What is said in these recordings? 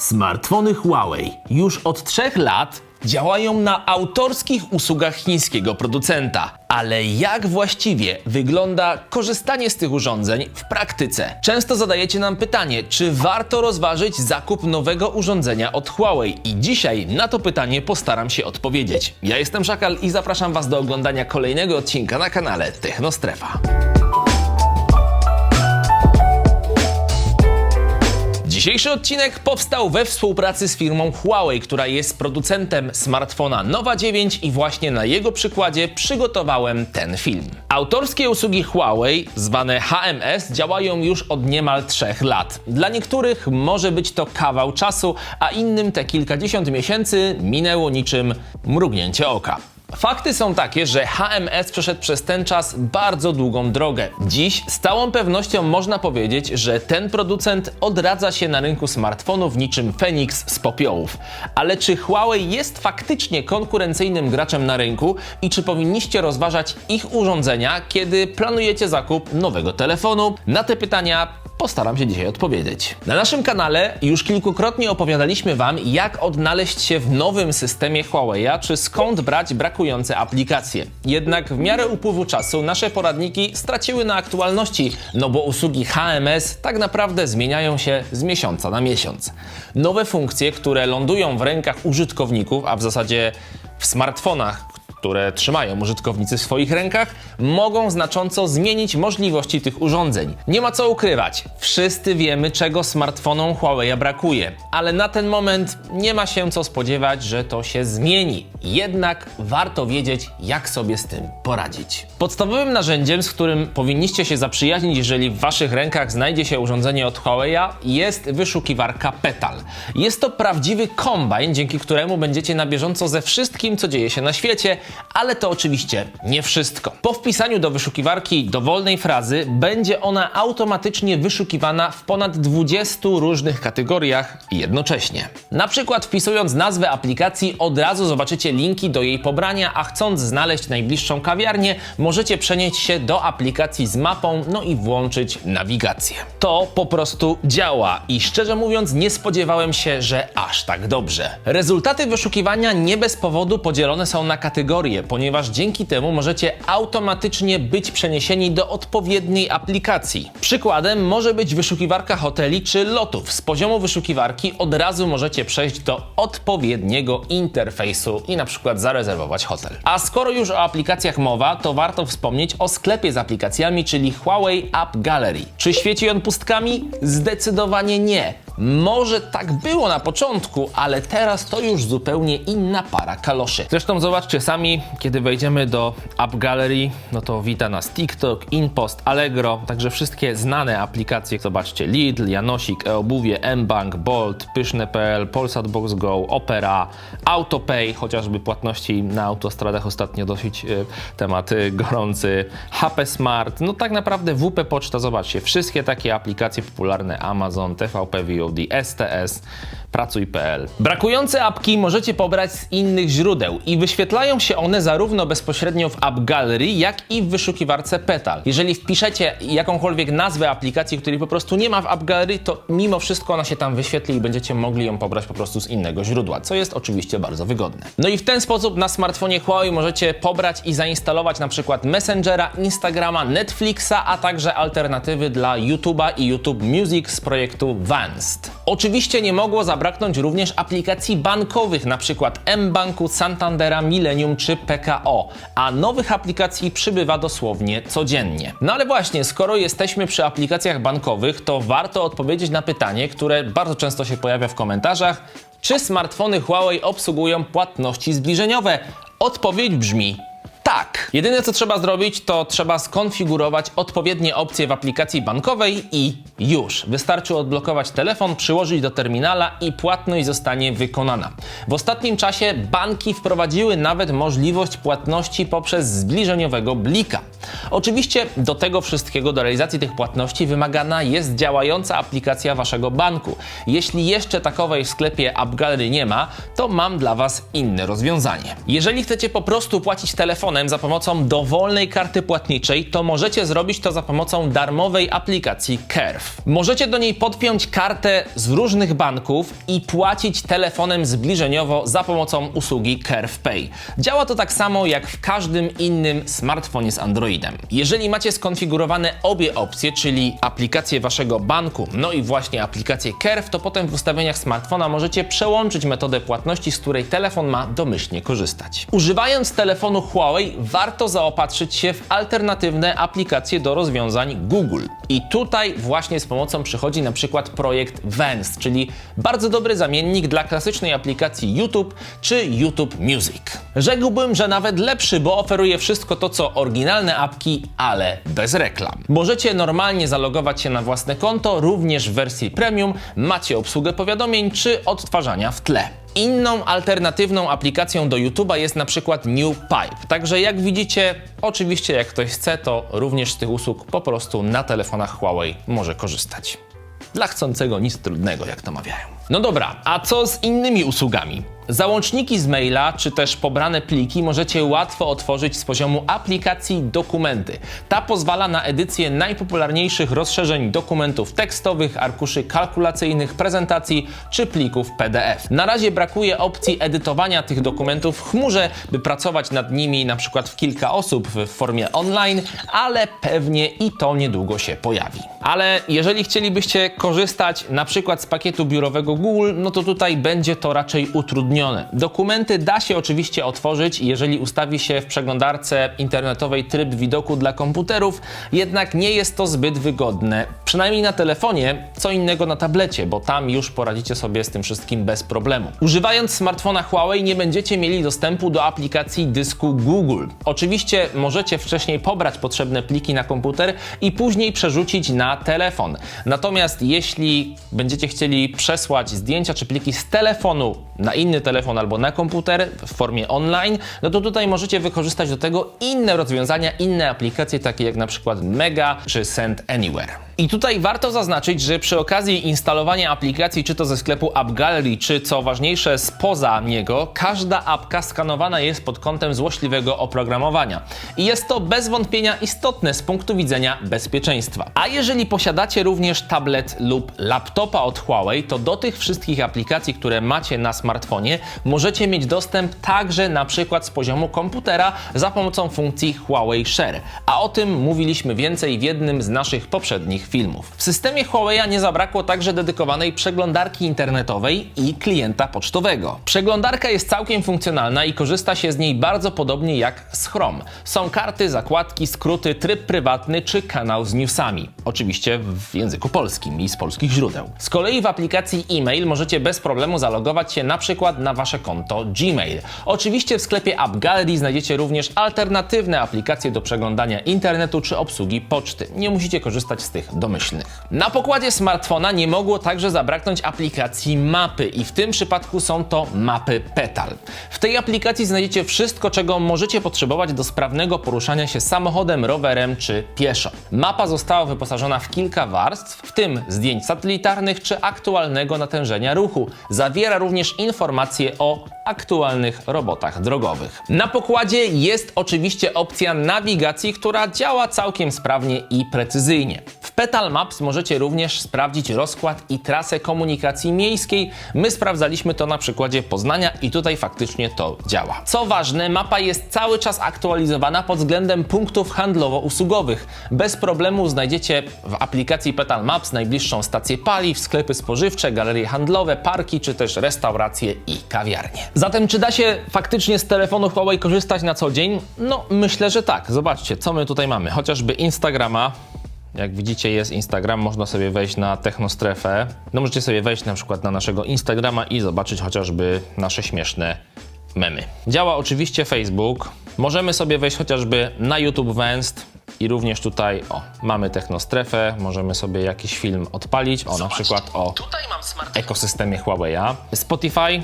Smartfony Huawei już od trzech lat działają na autorskich usługach chińskiego producenta. Ale jak właściwie wygląda korzystanie z tych urządzeń w praktyce? Często zadajecie nam pytanie, czy warto rozważyć zakup nowego urządzenia od Huawei? I dzisiaj na to pytanie postaram się odpowiedzieć. Ja jestem Szakal i zapraszam Was do oglądania kolejnego odcinka na kanale Technostrefa. Dzisiejszy odcinek powstał we współpracy z firmą Huawei, która jest producentem smartfona Nova 9 i właśnie na jego przykładzie przygotowałem ten film. Autorskie usługi Huawei, zwane HMS, działają już od niemal trzech lat. Dla niektórych może być to kawał czasu, a innym te kilkadziesiąt miesięcy minęło niczym mrugnięcie oka. Fakty są takie, że HMS przeszedł przez ten czas bardzo długą drogę. Dziś z całą pewnością można powiedzieć, że ten producent odradza się na rynku smartfonów niczym Feniks z popiołów. Ale czy Huawei jest faktycznie konkurencyjnym graczem na rynku i czy powinniście rozważać ich urządzenia, kiedy planujecie zakup nowego telefonu? Na te pytania postaram się dzisiaj odpowiedzieć. Na naszym kanale już kilkukrotnie opowiadaliśmy Wam, jak odnaleźć się w nowym systemie Huawei'a, czy skąd brać brakujące aplikacje. Jednak w miarę upływu czasu nasze poradniki straciły na aktualności, no bo usługi HMS tak naprawdę zmieniają się z miesiąca na miesiąc. Nowe funkcje, które lądują w rękach użytkowników, a w zasadzie w smartfonach, które trzymają użytkownicy w swoich rękach, mogą znacząco zmienić możliwości tych urządzeń. Nie ma co ukrywać, wszyscy wiemy, czego smartfonom Huawei brakuje, ale na ten moment nie ma się co spodziewać, że to się zmieni. Jednak warto wiedzieć, jak sobie z tym poradzić. Podstawowym narzędziem, z którym powinniście się zaprzyjaźnić, jeżeli w waszych rękach znajdzie się urządzenie od Huawei, jest wyszukiwarka Petal. Jest to prawdziwy kombajn, dzięki któremu będziecie na bieżąco ze wszystkim, co dzieje się na świecie, ale to oczywiście nie wszystko. Po wpisaniu do wyszukiwarki dowolnej frazy będzie ona automatycznie wyszukiwana w ponad 20 różnych kategoriach jednocześnie. Na przykład wpisując nazwę aplikacji od razu zobaczycie linki do jej pobrania, a chcąc znaleźć najbliższą kawiarnię, możecie przenieść się do aplikacji z mapą, no i włączyć nawigację. To po prostu działa i szczerze mówiąc nie spodziewałem się, że aż tak dobrze. Rezultaty wyszukiwania nie bez powodu podzielone są na kategorie, ponieważ dzięki temu możecie automatycznie być przeniesieni do odpowiedniej aplikacji. Przykładem może być wyszukiwarka hoteli czy lotów. Z poziomu wyszukiwarki od razu możecie przejść do odpowiedniego interfejsu i na przykład zarezerwować hotel. A skoro już o aplikacjach mowa, to warto wspomnieć o sklepie z aplikacjami, czyli Huawei App Gallery. Czy świeci on pustkami? Zdecydowanie nie. Może tak było na początku, ale teraz to już zupełnie inna para kaloszy. Zresztą zobaczcie sami, kiedy wejdziemy do App Gallery, no to wita nas TikTok, InPost, Allegro, także wszystkie znane aplikacje. Zobaczcie Lidl, Janosik, e-obuwie, mBank, Bolt, Pyszne.pl, Polsat Box Go, Opera, AutoPay, chociażby płatności na autostradach ostatnio dosyć y, temat y, gorący, HP Smart, no tak naprawdę WP Poczta, zobaczcie, wszystkie takie aplikacje popularne, Amazon, TVP the STS Pracuj.pl. Brakujące apki możecie pobrać z innych źródeł i wyświetlają się one zarówno bezpośrednio w App Gallery, jak i w wyszukiwarce Petal. Jeżeli wpiszecie jakąkolwiek nazwę aplikacji, której po prostu nie ma w App Gallery, to mimo wszystko ona się tam wyświetli i będziecie mogli ją pobrać po prostu z innego źródła, co jest oczywiście bardzo wygodne. No i w ten sposób na smartfonie Huawei możecie pobrać i zainstalować na przykład Messengera, Instagrama, Netflixa, a także alternatywy dla YouTube'a i YouTube Music z projektu Vanced. Oczywiście nie mogło zabraknąć również aplikacji bankowych, przykład mBanku, Santandera, Millennium czy PKO, a nowych aplikacji przybywa dosłownie codziennie. No ale właśnie, skoro jesteśmy przy aplikacjach bankowych, to warto odpowiedzieć na pytanie, które bardzo często się pojawia w komentarzach. Czy smartfony Huawei obsługują płatności zbliżeniowe? Odpowiedź brzmi tak. Jedyne co trzeba zrobić, to trzeba skonfigurować odpowiednie opcje w aplikacji bankowej i już. Wystarczy odblokować telefon, przyłożyć do terminala i płatność zostanie wykonana. W ostatnim czasie banki wprowadziły nawet możliwość płatności poprzez zbliżeniowego blika. Oczywiście do tego wszystkiego, do realizacji tych płatności wymagana jest działająca aplikacja waszego banku. Jeśli jeszcze takowej w sklepie App Gallery nie ma, to mam dla was inne rozwiązanie. Jeżeli chcecie po prostu płacić telefonem za pomocą dowolnej karty płatniczej, to możecie zrobić to za pomocą darmowej aplikacji Curve. Możecie do niej podpiąć kartę z różnych banków i płacić telefonem zbliżeniowo za pomocą usługi Curve Pay. Działa to tak samo jak w każdym innym smartfonie z Androidem. Jeżeli macie skonfigurowane obie opcje, czyli aplikację waszego banku, no i właśnie aplikację Curve, to potem w ustawieniach smartfona możecie przełączyć metodę płatności, z której telefon ma domyślnie korzystać. Używając telefonu Huawei, warto zaopatrzyć się w alternatywne aplikacje do rozwiązań Google. I tutaj właśnie z pomocą przychodzi na przykład projekt Vans, czyli bardzo dobry zamiennik dla klasycznej aplikacji YouTube czy YouTube Music. Rzekłbym, że nawet lepszy, bo oferuje wszystko to, co oryginalne apki, ale bez reklam. Możecie normalnie zalogować się na własne konto, również w wersji premium, macie obsługę powiadomień czy odtwarzania w tle. Inną alternatywną aplikacją do YouTube'a jest na przykład New Pipe. Także jak widzicie, oczywiście jak ktoś chce, to również z tych usług po prostu na telefonach Huawei może korzystać. Dla chcącego nic trudnego, jak to mawiają. No dobra, a co z innymi usługami? Załączniki z maila czy też pobrane pliki możecie łatwo otworzyć z poziomu aplikacji Dokumenty. Ta pozwala na edycję najpopularniejszych rozszerzeń dokumentów tekstowych, arkuszy kalkulacyjnych, prezentacji czy plików PDF. Na razie brakuje opcji edytowania tych dokumentów w chmurze, by pracować nad nimi na przykład w kilka osób w formie online, ale pewnie i to niedługo się pojawi. Ale jeżeli chcielibyście korzystać na przykład z pakietu biurowego Google, no to tutaj będzie to raczej utrudnione. Dokumenty da się oczywiście otworzyć, jeżeli ustawi się w przeglądarce internetowej tryb widoku dla komputerów, jednak nie jest to zbyt wygodne. Przynajmniej na telefonie, co innego na tablecie, bo tam już poradzicie sobie z tym wszystkim bez problemu. Używając smartfona Huawei nie będziecie mieli dostępu do aplikacji dysku Google. Oczywiście możecie wcześniej pobrać potrzebne pliki na komputer i później przerzucić na telefon. Natomiast jeśli będziecie chcieli przesłać zdjęcia czy pliki z telefonu na inny telefon albo na komputer w formie online, no to tutaj możecie wykorzystać do tego inne rozwiązania, inne aplikacje takie jak na przykład Mega czy Send Anywhere. I tutaj warto zaznaczyć, że przy okazji instalowania aplikacji, czy to ze sklepu App Gallery, czy co ważniejsze spoza niego, każda apka skanowana jest pod kątem złośliwego oprogramowania. I jest to bez wątpienia istotne z punktu widzenia bezpieczeństwa. A jeżeli posiadacie również tablet lub laptopa od Huawei, to do tych wszystkich aplikacji, które macie na smartfonie, możecie mieć dostęp także na przykład z poziomu komputera za pomocą funkcji Huawei Share. A o tym mówiliśmy więcej w jednym z naszych poprzednich filmów. W systemie Huawei nie zabrakło także dedykowanej przeglądarki internetowej i klienta pocztowego. Przeglądarka jest całkiem funkcjonalna i korzysta się z niej bardzo podobnie jak z Chrome. Są karty, zakładki, skróty, tryb prywatny czy kanał z newsami. Oczywiście w języku polskim i z polskich źródeł. Z kolei w aplikacji e-mail możecie bez problemu zalogować się na przykład na wasze konto Gmail. Oczywiście w sklepie App Gallery znajdziecie również alternatywne aplikacje do przeglądania internetu czy obsługi poczty. Nie musicie korzystać z tych domyślnych. Na pokładzie smartfona nie mogło także zabraknąć aplikacji mapy i w tym przypadku są to mapy Petal. W tej aplikacji znajdziecie wszystko, czego możecie potrzebować do sprawnego poruszania się samochodem, rowerem czy pieszo. Mapa została wyposażona w kilka warstw, w tym zdjęć satelitarnych czy aktualnego natężenia ruchu. Zawiera również informacje o aktualnych robotach drogowych. Na pokładzie jest oczywiście opcja nawigacji, która działa całkiem sprawnie i precyzyjnie. Petal Maps możecie również sprawdzić rozkład i trasę komunikacji miejskiej. My sprawdzaliśmy to na przykładzie Poznania i tutaj faktycznie to działa. Co ważne, mapa jest cały czas aktualizowana pod względem punktów handlowo-usługowych. Bez problemu znajdziecie w aplikacji Petal Maps najbliższą stację paliw, sklepy spożywcze, galerie handlowe, parki czy też restauracje i kawiarnie. Zatem czy da się faktycznie z telefonu Huawei korzystać na co dzień? No myślę, że tak. Zobaczcie, co my tutaj mamy. Chociażby Instagrama, jak widzicie jest Instagram, można sobie wejść na Technostrefę. No możecie sobie wejść na przykład na naszego Instagrama i zobaczyć chociażby nasze śmieszne memy. Działa oczywiście Facebook. Możemy sobie wejść chociażby na YouTube Węst i również tutaj, o, mamy Technostrefę, możemy sobie jakiś film odpalić, o, na przykład o Tutaj mam smart... ekosystemie Huawei'a. Spotify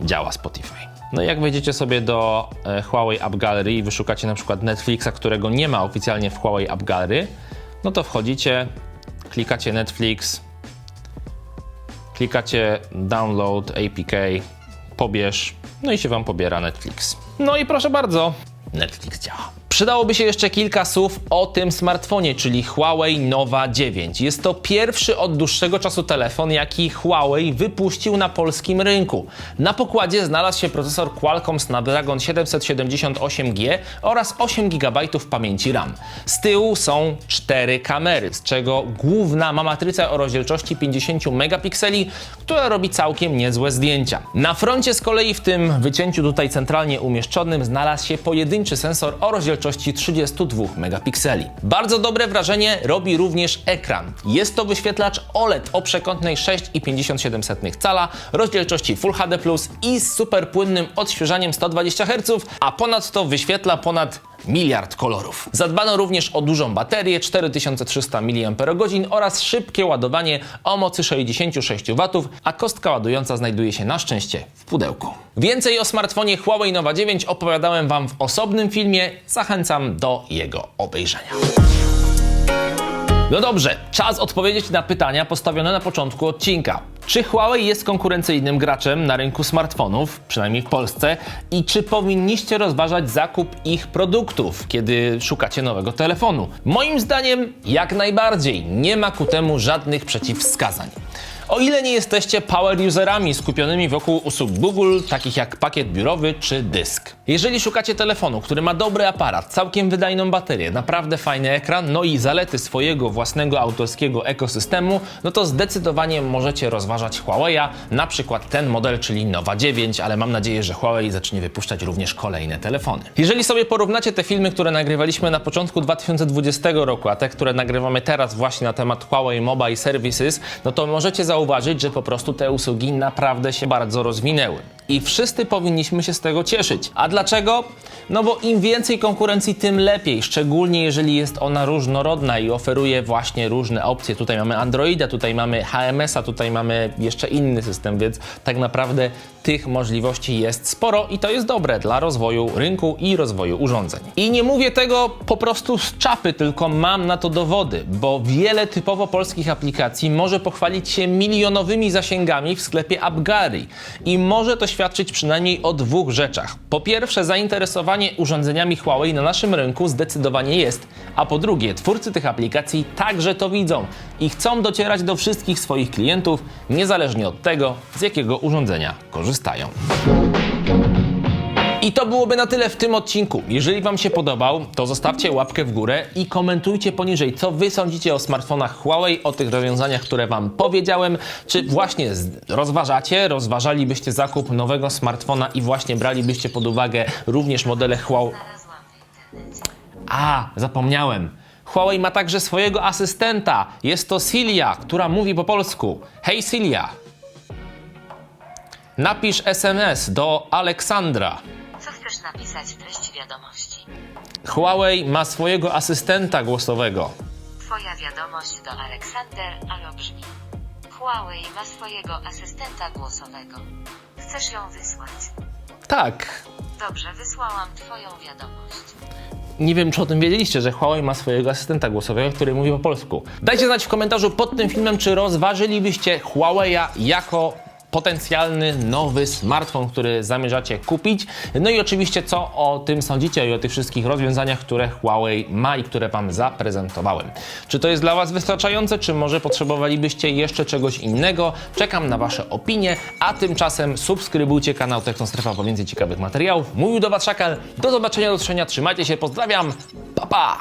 działa Spotify. No i jak wejdziecie sobie do e, Huawei App Gallery i wyszukacie na przykład Netflixa, którego nie ma oficjalnie w Huawei App Gallery, no to wchodzicie, klikacie Netflix, klikacie Download APK, pobierz, no i się Wam pobiera Netflix. No i proszę bardzo, Netflix działa. Przydałoby się jeszcze kilka słów o tym smartfonie, czyli Huawei Nova 9. Jest to pierwszy od dłuższego czasu telefon, jaki Huawei wypuścił na polskim rynku. Na pokładzie znalazł się procesor Qualcomm Snapdragon 778G oraz 8 GB pamięci RAM. Z tyłu są cztery kamery, z czego główna ma matrycę o rozdzielczości 50 megapikseli, która robi całkiem niezłe zdjęcia. Na froncie z kolei w tym wycięciu tutaj centralnie umieszczonym znalazł się pojedynczy sensor o rozdzielczości 32 megapikseli. Bardzo dobre wrażenie robi również ekran. Jest to wyświetlacz OLED o przekątnej 6,57 cala, rozdzielczości Full HD+, i z superpłynnym odświeżaniem 120 Hz, a ponadto wyświetla ponad miliard kolorów. Zadbano również o dużą baterię 4300 mAh oraz szybkie ładowanie o mocy 66 W, a kostka ładująca znajduje się na szczęście w pudełku. Więcej o smartfonie Huawei Nova 9 opowiadałem Wam w osobnym filmie. Zachęcam do jego obejrzenia. No dobrze, czas odpowiedzieć na pytania postawione na początku odcinka. Czy Huawei jest konkurencyjnym graczem na rynku smartfonów, przynajmniej w Polsce, i czy powinniście rozważać zakup ich produktów, kiedy szukacie nowego telefonu? Moim zdaniem, jak najbardziej. Nie ma ku temu żadnych przeciwwskazań. O ile nie jesteście power userami skupionymi wokół usług Google, takich jak pakiet biurowy czy dysk. Jeżeli szukacie telefonu, który ma dobry aparat, całkiem wydajną baterię, naprawdę fajny ekran, no i zalety swojego własnego autorskiego ekosystemu, no to zdecydowanie możecie rozważać Huawei'a, na przykład ten model, czyli Nova 9, ale mam nadzieję, że Huawei zacznie wypuszczać również kolejne telefony. Jeżeli sobie porównacie te filmy, które nagrywaliśmy na początku 2020 roku, a te, które nagrywamy teraz właśnie na temat Huawei Mobile Services, no to możecie zauważyć, że po prostu te usługi naprawdę się bardzo rozwinęły. I wszyscy powinniśmy się z tego cieszyć. A dlaczego? No bo im więcej konkurencji, tym lepiej, szczególnie jeżeli jest ona różnorodna i oferuje właśnie różne opcje. Tutaj mamy Androida, tutaj mamy HMS-a, tutaj mamy jeszcze inny system, więc tak naprawdę tych możliwości jest sporo i to jest dobre dla rozwoju rynku i rozwoju urządzeń. I nie mówię tego po prostu z czapy, tylko mam na to dowody, bo wiele typowo polskich aplikacji może pochwalić się milionowymi zasięgami w sklepie AppGary i może to świadczyć przynajmniej o dwóch rzeczach. Po pierwsze, zainteresowanie urządzeniami Huawei na naszym rynku zdecydowanie jest, a po drugie, twórcy tych aplikacji także to widzą i chcą docierać do wszystkich swoich klientów, niezależnie od tego, z jakiego urządzenia korzystają. I to byłoby na tyle w tym odcinku. Jeżeli Wam się podobał, to zostawcie łapkę w górę i komentujcie poniżej, co Wy sądzicie o smartfonach Huawei, o tych rozwiązaniach, które Wam powiedziałem. Czy właśnie rozważacie, rozważalibyście zakup nowego smartfona i właśnie bralibyście pod uwagę również modele Huawei. A, zapomniałem. Huawei ma także swojego asystenta. Jest to Silia, która mówi po polsku. Hej Silia. Napisz SMS do Aleksandra. Napisać w treści wiadomości? Huawei ma swojego asystenta głosowego. Twoja wiadomość do Aleksander Alo brzmi. Huawei ma swojego asystenta głosowego. Chcesz ją wysłać? Tak. Dobrze, wysłałam twoją wiadomość. Nie wiem, czy o tym wiedzieliście, że Huawei ma swojego asystenta głosowego, który mówi po polsku. Dajcie znać w komentarzu pod tym filmem, czy rozważylibyście Huawei'a jako potencjalny nowy smartfon, który zamierzacie kupić. No i oczywiście, co o tym sądzicie i o tych wszystkich rozwiązaniach, które Huawei ma i które Wam zaprezentowałem. Czy to jest dla Was wystarczające, czy może potrzebowalibyście jeszcze czegoś innego? Czekam na Wasze opinie, a tymczasem subskrybujcie kanał Technostrefa po więcej ciekawych materiałów. Mówił do Was Szakal. Do zobaczenia, do trzymajcie się, pozdrawiam, pa pa!